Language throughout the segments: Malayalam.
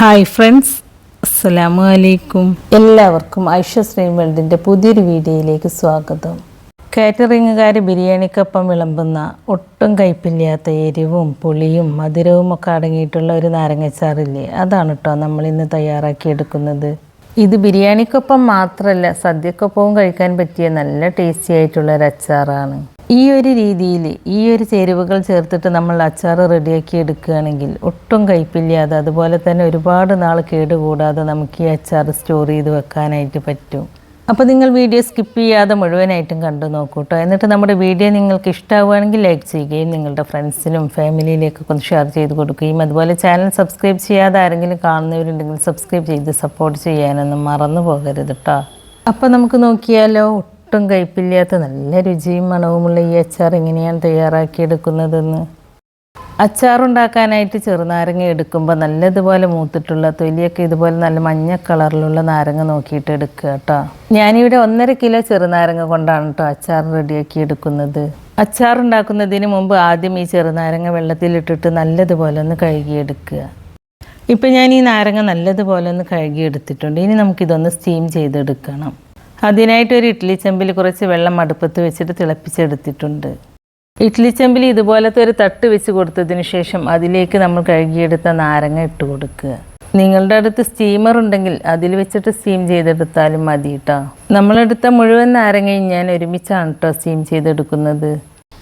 ഹായ് ഫ്രണ്ട്സ് അസ്സലാമു അലൈക്കും എല്ലാവർക്കും ഐഷ വേൾഡിന്റെ പുതിയൊരു വീഡിയോയിലേക്ക് സ്വാഗതം. കാറ്ററിങ്ങുകാർ ബിരിയാണിക്കൊപ്പം വിളമ്പുന്ന ഒട്ടും കയ്പില്ലാത്ത എരിവും പുളിയും മധുരവും ഒക്കെ അടങ്ങിയിട്ടുള്ള ഒരു നാരങ്ങച്ചാറില്ലേ അതാണ് കേട്ടോ നമ്മൾ ഇന്ന് തയ്യാറാക്കിയെടുക്കുന്നത് ഇത് ബിരിയാണിക്കൊപ്പം മാത്രമല്ല സദ്യക്കൊപ്പവും കഴിക്കാൻ പറ്റിയ നല്ല ടേസ്റ്റി ആയിട്ടുള്ള ഒരു അച്ചാറാണ്. ഈ ഒരു രീതിയിൽ ഈ ഒരു ചേരുവകൾ ചേർത്തിട്ട് നമ്മൾ അച്ചാർ റെഡിയാക്കി എടുക്കുകയാണെങ്കിൽ ഒട്ടും കയ്പില്ലാതെ അതുപോലെ തന്നെ ഒരുപാട് നാൾ കേടുകൂടാതെ നമുക്ക് ഈ അച്ചാർ സ്റ്റോർ ചെയ്ത് വെക്കാനായിട്ട് പറ്റും. അപ്പോൾ നിങ്ങൾ വീഡിയോ സ്കിപ്പ് ചെയ്യാതെ മുഴുവനായിട്ടും കണ്ടു നോക്കൂ കേട്ടോ എന്നിട്ട് നമ്മുടെ വീഡിയോ നിങ്ങൾക്ക് ഇഷ്ടമാവുകയാണെങ്കിൽ ലൈക്ക് ചെയ്യുകയും നിങ്ങളുടെ ഫ്രണ്ട്സിനും ഫാമിലിയിലേക്കൊക്കെ ഒന്ന് ഷെയർ ചെയ്ത് കൊടുക്കുകയും അതുപോലെ ചാനൽ സബ്സ്ക്രൈബ് ചെയ്യാതെ ആരെങ്കിലും കാണുന്നവരുണ്ടെങ്കിൽ സബ്സ്ക്രൈബ് ചെയ്ത് സപ്പോർട്ട് ചെയ്യാനൊന്നും മറന്നു പോകരുത് കേട്ടോ അപ്പോൾ നമുക്ക് നോക്കിയാലോ ഒട്ടും കയ്പില്ലാത്ത നല്ല രുചിയും മണവുമുള്ള ഈ അച്ചാർ എങ്ങനെയാണ് തയ്യാറാക്കിയെടുക്കുന്നതെന്ന്. അച്ചാറുണ്ടാക്കാനായിട്ട് ചെറുനാരങ്ങ എടുക്കുമ്പോൾ നല്ലതുപോലെ മൂത്തിട്ടുള്ള തൊലിയൊക്കെ ഇതുപോലെ നല്ല മഞ്ഞ കളറിലുള്ള നാരങ്ങ നോക്കിയിട്ട് എടുക്കുക കേട്ടോ. ഞാനിവിടെ ഒന്നര കിലോ ചെറുനാരങ്ങ കൊണ്ടാണ് കേട്ടോ അച്ചാർ റെഡിയാക്കി എടുക്കുന്നത്. അച്ചാർ ഉണ്ടാക്കുന്നതിന് മുമ്പ് ആദ്യം ഈ ചെറുനാരങ്ങ വെള്ളത്തിലിട്ടിട്ട് നല്ലതുപോലെ ഒന്ന് കഴുകിയെടുക്കുക. ഇപ്പം ഞാൻ ഈ നാരങ്ങ നല്ലതുപോലെ ഒന്ന് കഴുകിയെടുത്തിട്ടുണ്ട്. ഇനി നമുക്കിതൊന്ന് സ്റ്റീം ചെയ്തെടുക്കണം. അതിനായിട്ട് ഒരു ഇഡ്ഡലി ചെമ്പിൽ കുറച്ച് വെള്ളം അടുപ്പത്ത് വെച്ചിട്ട് തിളപ്പിച്ചെടുത്തിട്ടുണ്ട്. ഇഡ്ഡലി ചെമ്പിൽ ഇതുപോലത്തെ ഒരു തട്ട് വെച്ച് കൊടുത്തതിന് ശേഷം അതിലേക്ക് നമ്മൾ കഴുകിയെടുത്ത നാരങ്ങ ഇട്ട് കൊടുക്കുക. നിങ്ങളുടെ അടുത്ത് സ്റ്റീമർ ഉണ്ടെങ്കിൽ അതിൽ വെച്ചിട്ട് സ്റ്റീം ചെയ്തെടുത്താലും മതി കേട്ടോ നമ്മളെടുത്ത മുഴുവൻ നാരങ്ങയും ഞാൻ ഒരുമിച്ചാണ് കേട്ടോ സ്റ്റീം ചെയ്തെടുക്കുന്നത്.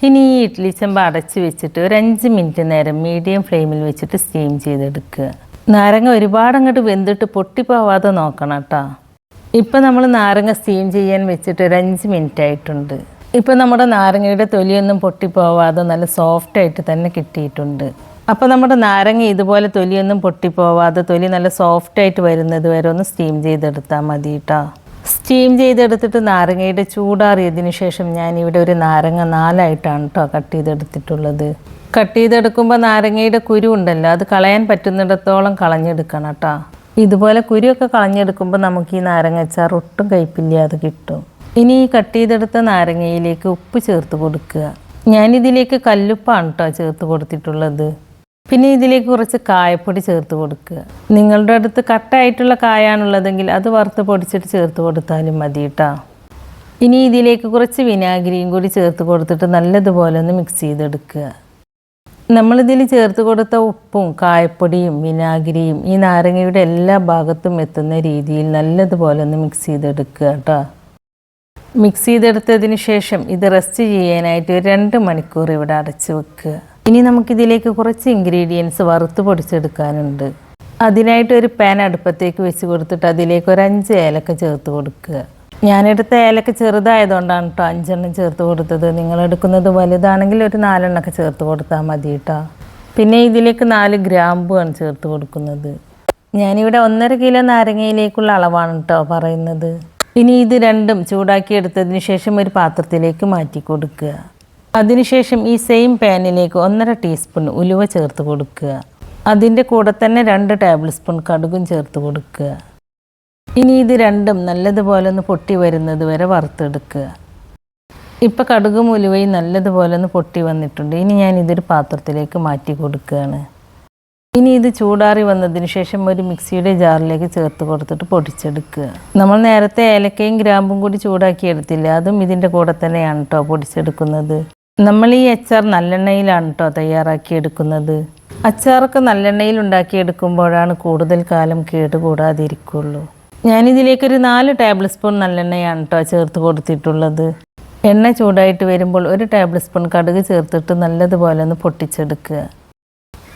ഇനി ഈ ഇഡ്ഡലി ചെമ്പ് അടച്ച് വെച്ചിട്ട് ഒരു അഞ്ച് മിനിറ്റ് നേരം മീഡിയം ഫ്ലെയിമിൽ വെച്ചിട്ട് സ്റ്റീം ചെയ്തെടുക്കുക. നാരങ്ങ ഒരുപാട് അങ്ങോട്ട് വെന്തിട്ട് പൊട്ടിപ്പോവാതെ നോക്കണം കേട്ടോ ഇപ്പം നമ്മൾ നാരങ്ങ സ്റ്റീം ചെയ്യാൻ വെച്ചിട്ട് ഒരു അഞ്ച് മിനിറ്റ് ആയിട്ടുണ്ട്. ഇപ്പം നമ്മുടെ നാരങ്ങയുടെ തൊലിയൊന്നും പൊട്ടിപ്പോവാതെ നല്ല സോഫ്റ്റ് ആയിട്ട് തന്നെ കിട്ടിയിട്ടുണ്ട്. അപ്പോൾ നമ്മുടെ നാരങ്ങ ഇതുപോലെ തൊലിയൊന്നും പൊട്ടിപ്പോവാതെ തൊലി നല്ല സോഫ്റ്റ് ആയിട്ട് വരുന്നത് വരെ ഒന്ന് സ്റ്റീം ചെയ്തെടുത്താൽ മതി കേട്ടോ സ്റ്റീം ചെയ്തെടുത്തിട്ട് നാരങ്ങയുടെ ചൂടാറിയതിന് ശേഷം ഞാൻ ഇവിടെ ഒരു നാരങ്ങ നാലായിട്ടാണ് കേട്ടോ കട്ട് ചെയ്തെടുത്തിട്ടുള്ളത്. കട്ട് ചെയ്തെടുക്കുമ്പോൾ നാരങ്ങയുടെ കുരു ഉണ്ടല്ലോ അത് കളയാൻ പറ്റുന്നിടത്തോളം കളഞ്ഞെടുക്കണം കേട്ടോ ഇതുപോലെ കുരുവൊക്കെ കളഞ്ഞെടുക്കുമ്പോൾ നമുക്ക് ഈ നാരങ്ങച്ചാർ ഒട്ടും കയ്പില്ലാതെ കിട്ടും. ഇനി ഈ കട്ട് ചെയ്തെടുത്ത നാരങ്ങയിലേക്ക് ഉപ്പ് ചേർത്ത് കൊടുക്കുക. ഞാനിതിലേക്ക് കല്ലുപ്പാണ് കേട്ടോ ചേർത്ത് കൊടുത്തിട്ടുള്ളത്. പിന്നെ ഇതിലേക്ക് കുറച്ച് കായപ്പൊടി ചേർത്ത് കൊടുക്കുക. നിങ്ങളുടെ അടുത്ത് കട്ടായിട്ടുള്ള കായാണുള്ളതെങ്കിൽ അത് വറുത്ത് പൊടിച്ചിട്ട് ചേർത്ത് കൊടുത്താലും മതി കേട്ടോ ഇനി ഇതിലേക്ക് കുറച്ച് വിനാഗിരിയും കൂടി ചേർത്ത് കൊടുത്തിട്ട് നല്ലതുപോലെ ഒന്ന് മിക്സ് ചെയ്തെടുക്കുക. നമ്മളിതിൽ ചേർത്ത് കൊടുത്ത ഉപ്പും കായപ്പൊടിയും വിനാഗിരിയും ഈ നാരങ്ങയുടെ എല്ലാ ഭാഗത്തും എത്തുന്ന രീതിയിൽ നല്ലതുപോലെ ഒന്ന് മിക്സ് ചെയ്തെടുക്കുക കേട്ടോ. മിക്സ് ചെയ്തെടുത്തതിന് ശേഷം ഇത് റെസ്റ്റ് ചെയ്യാനായിട്ട് ഒരു രണ്ട് മണിക്കൂർ ഇവിടെ അടച്ച് വെക്കുക. ഇനി നമുക്കിതിലേക്ക് കുറച്ച് ഇൻഗ്രീഡിയൻസ് വറുത്ത് പൊടിച്ചെടുക്കാനുണ്ട്. അതിനായിട്ട് ഒരു പാൻ അടുപ്പത്തേക്ക് വെച്ച് കൊടുത്തിട്ട് അതിലേക്ക് ഒരു അഞ്ച് ഏലക്ക ചേർത്ത് കൊടുക്കുക. ഞാനെടുത്ത ഏലക്ക ചെറുതായതുകൊണ്ടാണ് കേട്ടോ അഞ്ചെണ്ണം ചേർത്ത് കൊടുത്തത്. നിങ്ങൾ എടുക്കുന്നത് വലുതാണെങ്കിൽ ഒരു നാലെണ്ണമൊക്കെ ചേർത്ത് കൊടുത്താൽ മതി കേട്ടോ പിന്നെ ഇതിലേക്ക് നാല് ഗ്രാമ്പുമാണ് ചേർത്ത് കൊടുക്കുന്നത്. ഞാനിവിടെ ഒന്നര കിലോ നാരങ്ങയിലേക്കുള്ള അളവാണ് കേട്ടോ പറയുന്നത്. ഇനി ഇത് രണ്ടും ചൂടാക്കി എടുത്തതിന് ശേഷം ഒരു പാത്രത്തിലേക്ക് മാറ്റി കൊടുക്കുക. അതിനുശേഷം ഈ സെയിം പാനിലേക്ക് ഒന്നര ടീസ്പൂൺ ഉലുവ ചേർത്ത് കൊടുക്കുക. അതിന്റെ കൂടെ തന്നെ രണ്ട് ടേബിൾ സ്പൂൺ കടുകും ചേർത്ത് കൊടുക്കുക. ഇനി ഇത് രണ്ടും നല്ലതുപോലെ ഒന്ന് പൊട്ടി വരുന്നത് വരെ വറുത്തെടുക്കുക. ഇപ്പം കടുക് ഉലുവയും നല്ലതുപോലെ ഒന്ന് പൊട്ടി വന്നിട്ടുണ്ട്. ഇനി ഞാൻ ഇതൊരു പാത്രത്തിലേക്ക് മാറ്റി കൊടുക്കുകയാണ്. ഇനി ഇത് ചൂടാറി വന്നതിന് ശേഷം ഒരു മിക്സിയുടെ ജാറിലേക്ക് ചേർത്ത് കൊടുത്തിട്ട് പൊടിച്ചെടുക്കുക. നമ്മൾ നേരത്തെ ഏലക്കയും ഗ്രാമ്പും കൂടി ചൂടാക്കി എടുത്തില്ല? അതും ഇതിന്റെ കൂടെ തന്നെയാണ് കേട്ടോ പൊടിച്ചെടുക്കുന്നത്. നമ്മൾ ഈ അച്ചാർ നല്ലെണ്ണയിലാണ് കേട്ടോ തയ്യാറാക്കി എടുക്കുന്നത്. അച്ചാറൊക്കെ നല്ലെണ്ണയിൽ ഉണ്ടാക്കിയെടുക്കുമ്പോഴാണ് കൂടുതൽ കാലം കേടുകൂടാതിരിക്കുള്ളൂ. ഞാനിതിലേക്കൊരു നാല് ടേബിൾ സ്പൂൺ നല്ലെണ്ണയാണ് കേട്ടോ ചേർത്ത് കൊടുത്തിട്ടുള്ളത്. എണ്ണ ചൂടായിട്ട് വരുമ്പോൾ ഒരു ടേബിൾ സ്പൂൺ കടുക് ചേർത്തിട്ട് നല്ലതുപോലെ ഒന്ന് പൊട്ടിച്ചെടുക്കുക.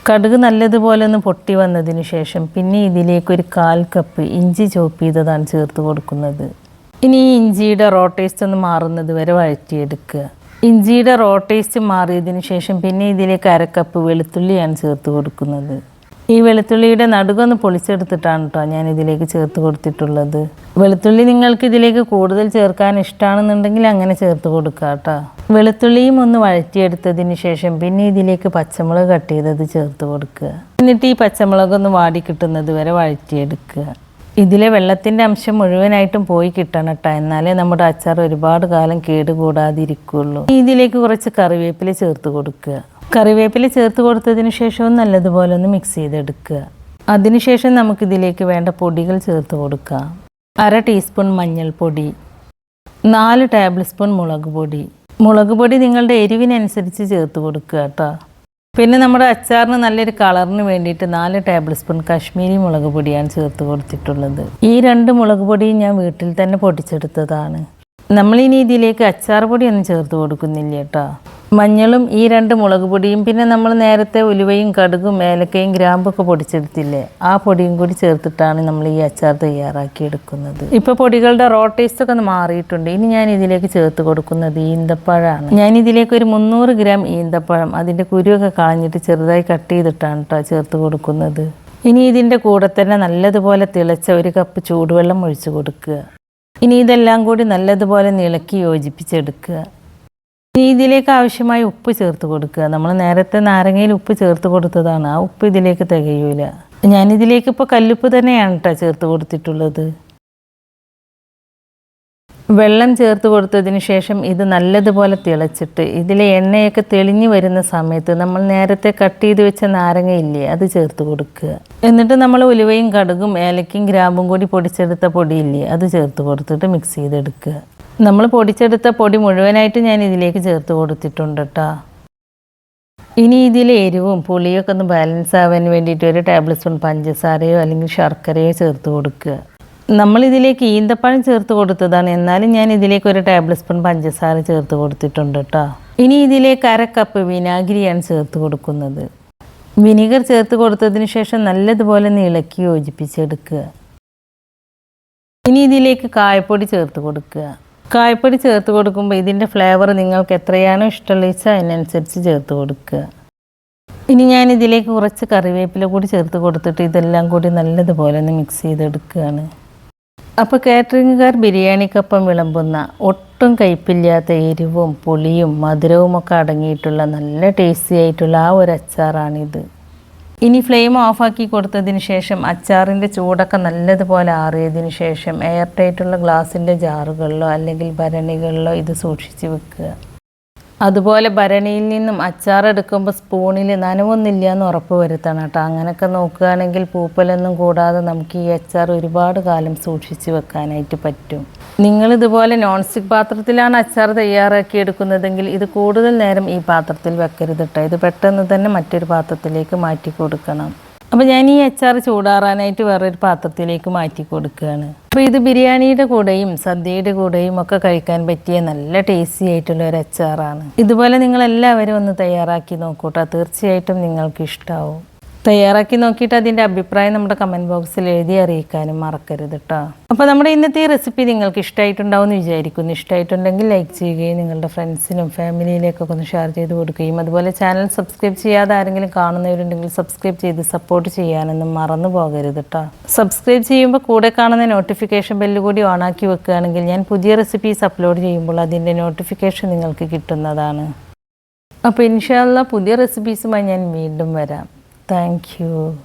കടുക് നല്ലതുപോലെ ഒന്ന് പൊട്ടി വന്നതിന് ശേഷം പിന്നെ ഇതിലേക്ക് ഒരു കാൽ കപ്പ് ഇഞ്ചി ചോപ്പ് ചെയ്തതാണ് ചേർത്ത് കൊടുക്കുന്നത്. ഇനി ഈ ഇഞ്ചിയുടെ റോ ടേസ്റ്റ് ഒന്ന് മാറുന്നത് വരെ വഴറ്റിയെടുക്കുക. ഇഞ്ചിയുടെ റോ ടേസ്റ്റ് മാറിയതിന് ശേഷം പിന്നെ ഇതിലേക്ക് അരക്കപ്പ് വെളുത്തുള്ളിയാണ് ചേർത്ത് കൊടുക്കുന്നത്. ഈ വെളുത്തുള്ളിയുടെ നടുകൊന്ന് പൊളിച്ചെടുത്തിട്ടാണ് കേട്ടോ ഞാൻ ഇതിലേക്ക് ചേർത്ത് കൊടുത്തിട്ടുള്ളത്. വെളുത്തുള്ളി നിങ്ങൾക്ക് ഇതിലേക്ക് കൂടുതൽ ചേർക്കാൻ ഇഷ്ടമാണെന്നുണ്ടെങ്കിൽ അങ്ങനെ ചേർത്ത് കൊടുക്കുക കേട്ടോ വെളുത്തുള്ളിയും ഒന്ന് വഴറ്റിയെടുത്തതിന് ശേഷം പിന്നെ ഇതിലേക്ക് പച്ചമുളക് കട്ട് ചെയ്തത് ചേർത്ത് കൊടുക്കുക. എന്നിട്ട് ഈ പച്ചമുളക് ഒന്ന് വാടി കിട്ടുന്നത് വരെ വഴറ്റിയെടുക്കുക. ഇതിലെ വെള്ളത്തിന്റെ അംശം മുഴുവനായിട്ടും പോയി കിട്ടണം കേട്ടോ എന്നാലേ നമ്മുടെ അച്ചാർ ഒരുപാട് കാലം കേടുകൂടാതിരിക്കുള്ളൂ. ഇതിലേക്ക് കുറച്ച് കറിവേപ്പില ചേർത്ത് കൊടുക്കുക. കറിവേപ്പില ചേർത്ത് കൊടുത്തതിന് ശേഷവും നല്ലതുപോലെ ഒന്ന് മിക്സ് ചെയ്തെടുക്കുക. അതിനുശേഷം നമുക്കിതിലേക്ക് വേണ്ട പൊടികൾ ചേർത്ത് കൊടുക്കുക. അര ടീസ്പൂൺ മഞ്ഞൾപ്പൊടി നാല് ടേബിൾ സ്പൂൺ മുളക് പൊടി. മുളക് പൊടി നിങ്ങളുടെ എരിവിനനുസരിച്ച് ചേർത്ത് കൊടുക്കുക കേട്ടോ. പിന്നെ നമ്മുടെ അച്ചാറിന് നല്ലൊരു കളറിന് വേണ്ടിയിട്ട് നാല് ടേബിൾ സ്പൂൺ കാശ്മീരി മുളക് പൊടിയാണ് ചേർത്ത് കൊടുത്തിട്ടുള്ളത്. ഈ രണ്ട് മുളക് പൊടിയും ഞാൻ വീട്ടിൽ തന്നെ പൊടിച്ചെടുത്തതാണ്. നമ്മളിനി ഇതിലേക്ക് അച്ചാർ പൊടിയൊന്നും ചേർത്ത് കൊടുക്കുന്നില്ല കേട്ടോ. മഞ്ഞളും ഈ രണ്ട് മുളക് പൊടിയും പിന്നെ നമ്മൾ നേരത്തെ ഉലുവയും കടുകും ഏലക്കയും ഗ്രാമ്പൊക്കെ പൊടിച്ചെടുത്തില്ലേ ആ പൊടിയും കൂടി ചേർത്തിട്ടാണ് നമ്മൾ ഈ അച്ചാർ തയ്യാറാക്കി എടുക്കുന്നത് ഇപ്പോൾ പൊടികളുടെ റോ ടേസ്റ്റ് ഒക്കെ ഒന്ന് മാറിയിട്ടുണ്ട്. ഇനി ഞാൻ ഇതിലേക്ക് ചേർത്ത് കൊടുക്കുന്നത് ഈന്തപ്പഴമാണ് ഞാൻ ഇതിലേക്ക് ഒരു മുന്നൂറ് ഗ്രാം ഈന്തപ്പഴം അതിന്റെ കുരുവൊക്കെ കളഞ്ഞിട്ട് ചെറുതായി കട്ട് ചെയ്തിട്ടാണ് കേട്ടോ ചേർത്ത് കൊടുക്കുന്നത്. ഇനി ഇതിന്റെ കൂടെ തന്നെ നല്ലതുപോലെ തിളച്ച ഒരു കപ്പ് ചൂടുവെള്ളം ഒഴിച്ചു കൊടുക്കുക. ഇനി ഇതെല്ലാം കൂടി നല്ലതുപോലെ നിളക്കി യോജിപ്പിച്ചെടുക്കുക. ഇനി ഇതിലേക്ക് ആവശ്യമായ ഉപ്പ് ചേർത്ത് കൊടുക്കുക. നമ്മൾ നേരത്തെ നാരങ്ങയിൽ ഉപ്പ് ചേർത്ത് കൊടുത്തതാണ്. ആ ഉപ്പ് ഇതിലേക്ക് തികയൂല. ഞാനിതിലേക്ക് ഇപ്പോൾ കല്ലുപ്പ് തന്നെയാണ് കേട്ടോ ചേർത്ത് കൊടുത്തിട്ടുള്ളത്. വെള്ളം ചേർത്ത് കൊടുത്തതിന് ശേഷം ഇത് നല്ലതുപോലെ തിളച്ചിട്ട് ഇതിലെ എണ്ണയൊക്കെ തെളിഞ്ഞു വരുന്ന സമയത്ത് നമ്മൾ നേരത്തെ കട്ട് ചെയ്ത് വെച്ച നാരങ്ങ ഇല്ലേ അത് ചേർത്ത് കൊടുക്കുക. എന്നിട്ട് നമ്മൾ ഉലുവയും കടുകും ഏലക്കും ഗ്രാമ്പും കൂടി പൊടിച്ചെടുത്ത പൊടിയില്ലേ അത് ചേർത്ത് കൊടുത്തിട്ട് മിക്സ് ചെയ്തെടുക്കുക. നമ്മൾ പൊടിച്ചെടുത്ത പൊടി മുഴുവനായിട്ട് ഞാൻ ഇതിലേക്ക് ചേർത്ത് കൊടുത്തിട്ടുണ്ട് കേട്ടോ ഇനി ഇതിൽ എരിവും പുളിയൊക്കെ ഒന്ന് ബാലൻസ് ആവാൻ വേണ്ടിയിട്ട് ഒരു ടേബിൾ സ്പൂൺ പഞ്ചസാരയോ അല്ലെങ്കിൽ ശർക്കരയോ ചേർത്ത് കൊടുക്കുക. നമ്മൾ ഇതിലേക്ക് ഈന്തപ്പഴം ചേർത്ത് കൊടുത്തതാണ്. എന്നാലും ഞാൻ ഇതിലേക്ക് ഒരു ടേബിൾ സ്പൂൺ പഞ്ചസാര ചേർത്ത് കൊടുത്തിട്ടുണ്ട് കേട്ടോ ഇനി ഇതിലേക്ക് അര കപ്പ് വിനാഗിരിയാണ് ചേർത്ത് കൊടുക്കുന്നത്. വിനീഗർ ചേർത്ത് കൊടുത്തതിന് ശേഷം നല്ലതുപോലെ ഇളക്കി യോജിപ്പിച്ചെടുക്കുക. ഇനി ഇതിലേക്ക് കായപ്പൊടി ചേർത്ത് കൊടുക്കുക. കായപ്പൊടി ചേർത്ത് കൊടുക്കുമ്പോൾ ഇതിന്റെ ഫ്ലേവർ നിങ്ങൾക്ക് എത്രയാണോ ഇഷ്ടമുള്ള വെച്ചാൽ അതിനനുസരിച്ച് ചേർത്ത് കൊടുക്കുക. ഇനി ഞാൻ ഇതിലേക്ക് കുറച്ച് കറിവേപ്പില കൂടി ചേർത്ത് കൊടുത്തിട്ട് ഇതെല്ലാം കൂടി നല്ലതുപോലെ ഒന്ന് മിക്സ് ചെയ്തെടുക്കുകയാണ്. അപ്പോൾ കാറ്ററിംഗുകാർ ബിരിയാണിക്കൊപ്പം വിളമ്പുന്ന ഒട്ടും കയ്പില്ലാത്ത എരിവും പുളിയും മധുരവും ഒക്കെ അടങ്ങിയിട്ടുള്ള നല്ല ടേസ്റ്റി ആയിട്ടുള്ള ആ ഒരു അച്ചാറാണിത്. ഇനി ഫ്ലെയിം ഓഫാക്കി കൊടുത്തതിന് ശേഷം അച്ചാറിന്റെ ചൂടൊക്കെ നല്ലതുപോലെ ആറിയതിന് ശേഷം എയർ ടൈറ്റുള്ള ഗ്ലാസിന്റെ ജാറുകളിലോ അല്ലെങ്കിൽ ഭരണികളിലോ ഇത് സൂക്ഷിച്ച് വെക്കുക. അതുപോലെ ഭരണിയിൽ നിന്നും അച്ചാർ എടുക്കുമ്പോൾ സ്പൂണിൽ നനവൊന്നുമില്ല എന്ന് ഉറപ്പ് വരുത്തണം കേട്ടോ. അങ്ങനെയൊക്കെ നോക്കുകയാണെങ്കിൽ പൂപ്പലൊന്നും കൂടാതെ നമുക്ക് ഈ അച്ചാർ ഒരുപാട് കാലം സൂക്ഷിച്ച് വെക്കാനായിട്ട് പറ്റും. നിങ്ങളിതുപോലെ നോൺ സ്റ്റിക്ക് പാത്രത്തിലാണ് അച്ചാർ തയ്യാറാക്കി എടുക്കുന്നതെങ്കിൽ ഇത് കൂടുതൽ നേരം ഈ പാത്രത്തിൽ വെക്കരുത് കേട്ടോ. ഇത് പെട്ടെന്ന് തന്നെ മറ്റൊരു പാത്രത്തിലേക്ക് മാറ്റി കൊടുക്കണം. അപ്പോൾ ഞാൻ ഈ അച്ചാർ ചൂടാറാനായിട്ട് വേറൊരു പാത്രത്തിലേക്ക് മാറ്റി കൊടുക്കുകയാണ്. അപ്പോൾ ഇത് ബിരിയാണിയുടെ കൂടെയും സദ്യയുടെ കൂടെയും ഒക്കെ കഴിക്കാൻ പറ്റിയ നല്ല ടേസ്റ്റി ആയിട്ടുള്ള ഒരു അച്ചാറാണ്. ഇതുപോലെ നിങ്ങൾ എല്ലാവരും ഒന്ന് തയ്യാറാക്കി നോക്കൂട്ടോ. തീർച്ചയായിട്ടും നിങ്ങൾക്ക് ഇഷ്ടാവും തയ്യാറാക്കി നോക്കിയിട്ട് അതിന്റെ അഭിപ്രായം നമ്മുടെ കമന്റ് ബോക്സിൽ എഴുതി അറിയിക്കാനും മറക്കരുത് കേട്ടോ അപ്പോൾ നമ്മുടെ ഇന്നത്തെ ഈ റെസിപ്പി നിങ്ങൾക്ക് ഇഷ്ടമായിട്ടുണ്ടാവും എന്ന് വിചാരിക്കുന്നു. ഇഷ്ടമായിട്ടുണ്ടെങ്കിൽ ലൈക്ക് ചെയ്യുകയും നിങ്ങളുടെ ഫ്രണ്ട്സിനും ഫാമിലിയിലേക്കൊക്കെ ഒന്ന് ഷെയർ ചെയ്ത് കൊടുക്കുകയും. അതുപോലെ ചാനൽ സബ്സ്ക്രൈബ് ചെയ്യാതെ ആരെങ്കിലും കാണുന്നവരുണ്ടെങ്കിൽ സബ്സ്ക്രൈബ് ചെയ്ത് സപ്പോർട്ട് ചെയ്യാനൊന്നും മറന്നു പോകരുത് കേട്ടോ സബ്സ്ക്രൈബ് ചെയ്യുമ്പോൾ കൂടെ കാണുന്ന നോട്ടിഫിക്കേഷൻ ബെല്ല് കൂടി ഓണാക്കി വെക്കുകയാണെങ്കിൽ ഞാൻ പുതിയ റെസിപ്പീസ് അപ്ലോഡ് ചെയ്യുമ്പോൾ അതിന്റെ നോട്ടിഫിക്കേഷൻ നിങ്ങൾക്ക് കിട്ടുന്നതാണ്. അപ്പോൾ ഇൻഷാല്ല പുതിയ റെസിപ്പീസുമായി ഞാൻ വീണ്ടും വരാം. Thank you.